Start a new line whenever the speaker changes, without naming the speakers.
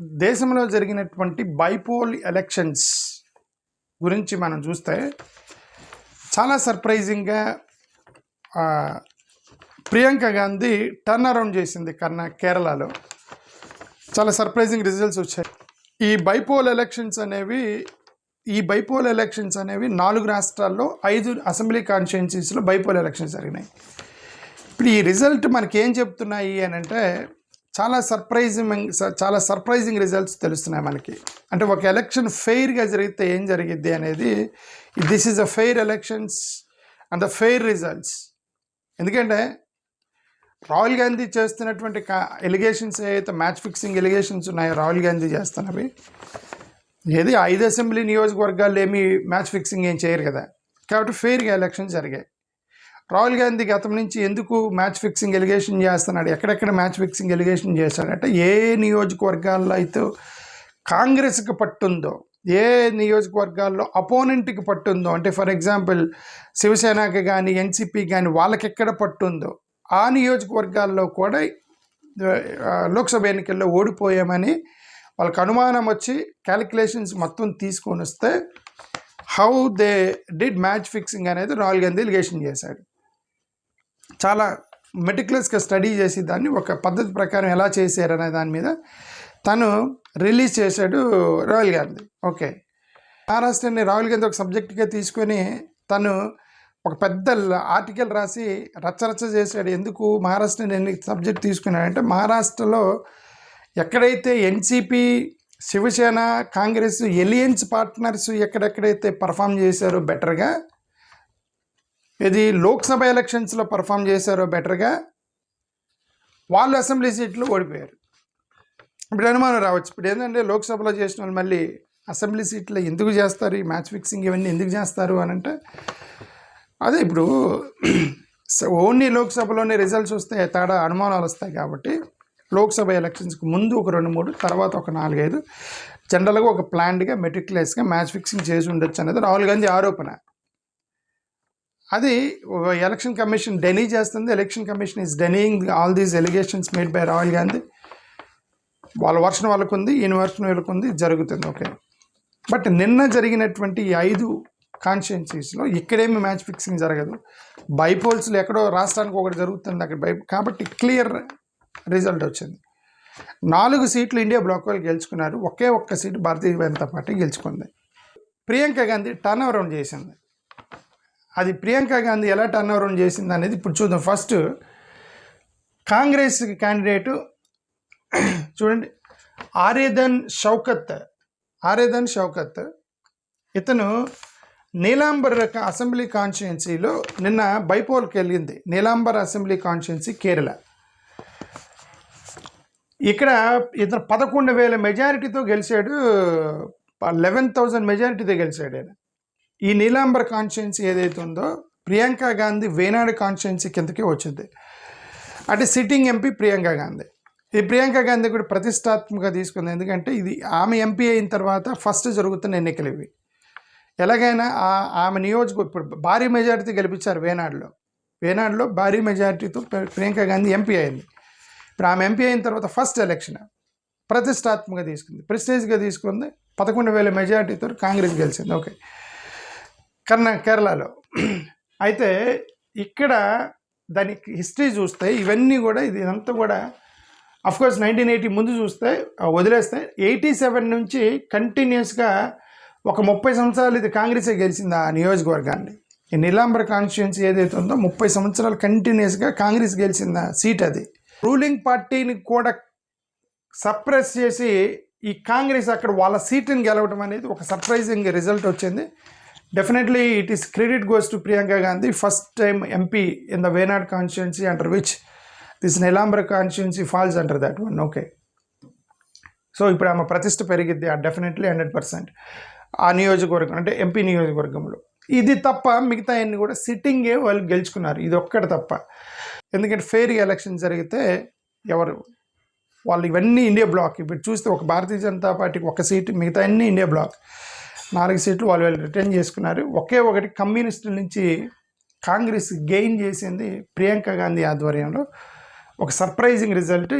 దేశంలో జరిగినటువంటి bypoll elections గురించి మనం చూస్తే చాలా సర్ప్రైజింగ్గా ప్రియాంక గాంధీ టర్న్ అరౌండ్ చేసింది కన్నా కేరళలో. చాలా సర్ప్రైజింగ్ రిజల్ట్స్ వచ్చాయి. ఈ బైపోల్ ఎలక్షన్స్ అనేవి ఈ బైపోల్ ఎలక్షన్స్ అనేవి నాలుగు రాష్ట్రాల్లో ఐదు అసెంబ్లీ కాన్స్టిట్యున్సీస్లో బైపోల్ ఎలక్షన్స్ జరిగినాయి. ఇప్పుడు ఈ రిజల్ట్ మనకి ఏం చెప్తున్నాయి అని అంటే చాలా సర్ప్రైజింగ్ చాలా సర్ప్రైజింగ్ రిజల్ట్స్ తెలుస్తున్నాయి మనకి. అంటే ఒక ఎలక్షన్ ఫెయిర్గా జరిగితే ఏం జరిగిద్ది అనేది this is a fair elections and the fair results ఎందుకంటే రాహుల్ గాంధీ చేస్తున్నటువంటి ఎలిగేషన్స్ ఏవైతే మ్యాచ్ ఫిక్సింగ్ ఎలిగేషన్స్ ఉన్నాయో రాహుల్ గాంధీ చేస్తున్నవి ఏది ఐదు అసెంబ్లీ నియోజకవర్గాలు ఏమీ మ్యాచ్ ఫిక్సింగ్ ఏం చేయరు కదా. కాబట్టి ఫెయిర్గా ఎలక్షన్స్ జరిగాయి. రాహుల్ గాంధీ గతం నుంచి ఎందుకు మ్యాచ్ ఫిక్సింగ్ ఎలిగేషన్ చేస్తున్నాడు? ఎక్కడెక్కడ మ్యాచ్ ఫిక్సింగ్ ఎలిగేషన్ చేశాడంటే ఏ నియోజకవర్గాల్లో అయితే కాంగ్రెస్కి పట్టుందో ఏ నియోజకవర్గాల్లో అపోనెంట్కి పట్టుందో అంటే ఫర్ ఎగ్జాంపుల్ శివసేనకి కానీ ఎన్సిపి కానీ వాళ్ళకి ఎక్కడ పట్టుందో ఆ నియోజకవర్గాల్లో కూడా లోక్సభ ఎన్నికల్లో ఓడిపోయామని వాళ్ళకి అనుమానం వచ్చి క్యాలిక్యులేషన్స్ మొత్తం తీసుకొని వస్తే how they did match fixing అనేది రాహుల్ గాంధీ ఎలిగేషన్ చేశాడు. చాలా మెటిక్యులస్గా స్టడీ చేసి దాన్ని ఒక పద్ధతి ప్రకారం ఎలా చేశారనే దాని మీద తను రిలీజ్ చేశాడు రాహుల్ గాంధీ. ఓకే మహారాష్ట్రని రాహుల్ గాంధీ ఒక సబ్జెక్ట్గా తీసుకొని తను ఒక పెద్ద ఆర్టికల్ రాసి రచ్చరచ్చ చేశాడు. ఎందుకు మహారాష్ట్రని ఎన్ని సబ్జెక్ట్ తీసుకున్నాడంటే మహారాష్ట్రలో ఎక్కడైతే NCP Shiv Sena Congress alliance partners ఎక్కడెక్కడైతే పర్ఫామ్ చేశారో బెటర్గా ఇది లోక్సభ ఎలక్షన్స్లో పర్ఫామ్ చేశారో బెటర్గా వాళ్ళు అసెంబ్లీ సీట్లు ఓడిపోయారు. ఇప్పుడు అనుమానం రావచ్చు. ఇప్పుడు ఏంటంటే లోక్సభలో చేసిన వాళ్ళు మళ్ళీ అసెంబ్లీ సీట్లో ఎందుకు చేస్తారు? ఈ మ్యాచ్ ఫిక్సింగ్ ఇవన్నీ ఎందుకు చేస్తారు అని అంటే అదే ఇప్పుడు ఓన్లీ లోక్సభలోనే రిజల్ట్స్ వస్తే తేడా అనుమానాలు వస్తాయి కాబట్టి లోక్సభ ఎలక్షన్స్కి ముందు ఒక రెండు మూడు తర్వాత ఒక నాలుగైదు జనరల్గా ఒక ప్లాన్డ్గా మెటిక్యులస్గా మ్యాచ్ ఫిక్సింగ్ చేసి ఉండొచ్చు అనేది రాహుల్ గాంధీ ఆరోపణ. అది ఎలక్షన్ కమిషన్ డెనీ చేస్తుంది. Election commission is denying all these allegations made by Rahul Gandhi వాళ్ళ వర్షన్ వాళ్ళకు ఉంది ఈయన వర్షం వీళ్ళకు ఉంది జరుగుతుంది. ఓకే బట్ నిన్న జరిగినటువంటి ఈ ఐదు కాన్స్టిట్యున్సీస్లో ఇక్కడేమి మ్యాచ్ ఫిక్సింగ్ జరగదు. బైపోల్స్లో ఎక్కడో రాష్ట్రానికి ఒకటి జరుగుతుంది అక్కడ బై కాబట్టి క్లియర్ రిజల్ట్ వచ్చింది. నాలుగు సీట్లు ఇండియా బ్లాక్ వాళ్ళు గెలుచుకున్నారు. ఒకే ఒక్క సీటు భారతీయ జనతా పార్టీ గెలుచుకుంది. ప్రియాంక గాంధీ టర్న్ అరౌండ్ చేసింది. అది ప్రియాంక గాంధీ ఎలా టర్న్ అరౌండ్ చేసింది అనేది ఇప్పుడు చూద్దాం. ఫస్ట్ కాంగ్రెస్ క్యాండిడేటు చూడండి. ఆర్యధన్ షౌకత్ ఆర్యధన్ షౌకత్ ఇతను నీలాంబర్ అసెంబ్లీ కాన్స్టిట్యున్సీలో నిన్న బైపోల్కి వెళ్ళింది. Nilambur assembly constituency Kerala. ఇక్కడ ఇతను పదకొండు వేల మెజారిటీతో గెలిచాడు లెవెన్ థౌజండ్ మెజారిటీతో గెలిచాడు ఆయన. ఈ నీలాంబర్ కాన్స్టిట్యున్సీ ఏదైతే ఉందో ప్రియాంక గాంధీ వేనాడు కాన్స్టిట్యున్సీ కిందకే వచ్చింది. అంటే సిట్టింగ్ ఎంపీ ప్రియాంక గాంధీ. ఈ ప్రియాంక గాంధీ కూడా ప్రతిష్టాత్మకంగా తీసుకుంది. ఎందుకంటే ఇది ఆమె ఎంపీ అయిన తర్వాత ఫస్ట్ జరుగుతున్న ఎన్నికలు ఇవి. ఎలాగైనా ఆమె నియోజక ఇప్పుడు భారీ మెజారిటీ గెలిపించారు వేనాడులో. వేనాడులో భారీ మెజారిటీతో ప్రియాంక గాంధీ ఎంపీ అయింది. ఇప్పుడు ఆమె ఎంపీ అయిన తర్వాత ఫస్ట్ ఎలక్షన్ ప్రతిష్టాత్మకంగా తీసుకుంది. ప్రెస్టేజ్గా తీసుకుంది. పదకొండు వేల మెజారిటీతో కాంగ్రెస్ గెలిచింది. ఓకే కర్ణా కేరళలో. అయితే ఇక్కడ దాని హిస్టరీ చూస్తే ఇవన్నీ కూడా ఇది ఇదంతా కూడా కోర్స్ నైన్టీన్ ఎయిటీ ముందు చూస్తే వదిలేస్తే ఎయిటీ సెవెన్ నుంచి కంటిన్యూస్గా ఒక ముప్పై సంవత్సరాలు ఇది కాంగ్రెసే గెలిచింది ఆ నియోజకవర్గాన్ని. ఈ నీలాంబర్ కాన్స్టిట్యున్సీ ఏదైతే ఉందో ముప్పై సంవత్సరాలు కంటిన్యూస్గా కాంగ్రెస్ గెలిచిన సీట్ అది. రూలింగ్ పార్టీని కూడా సప్రెస్ చేసి ఈ కాంగ్రెస్ అక్కడ వాళ్ళ సీట్ని గెలవడం అనేది ఒక సర్ప్రైజింగ్ రిజల్ట్ వచ్చింది. Definitely it is credit goes to Priyanka Gandhi first time MP in the Wayanad constituency under which this Nilambur constituency falls under that one okay so ఇప్పుడు ఆమె ప్రతిష్ట పెరిగిద్ది. డెఫినెట్లీ హండ్రెడ్ పర్సెంట్ ఆ నియోజకవర్గం అంటే MP నియోజకవర్గంలో. ఇది తప్ప మిగతా అన్ని కూడా సిట్టింగే వాళ్ళు గెలుచుకున్నారు. ఇది ఒక్కటి తప్ప. ఎందుకంటే ఫెయిర్ ఎలక్షన్ జరిగితే ఎవరు? వాళ్ళు ఇవన్నీ ఇండియా బ్లాక్ ఇప్పుడు చూస్తే ఒక భారతీయ జనతా పార్టీకి ఒక సీటు మిగతా అన్ని ఇండియా బ్లాక్ నాలుగు సీట్లు వాళ్ళు వాళ్ళు రిటర్న్ చేసుకున్నారు. ఒకే ఒకటి కమ్యూనిస్టుల నుంచి కాంగ్రెస్ గెయిన్ చేసింది ప్రియాంక గాంధీ ఆధ్వర్యంలో. ఒక సర్ప్రైజింగ్ రిజల్ట్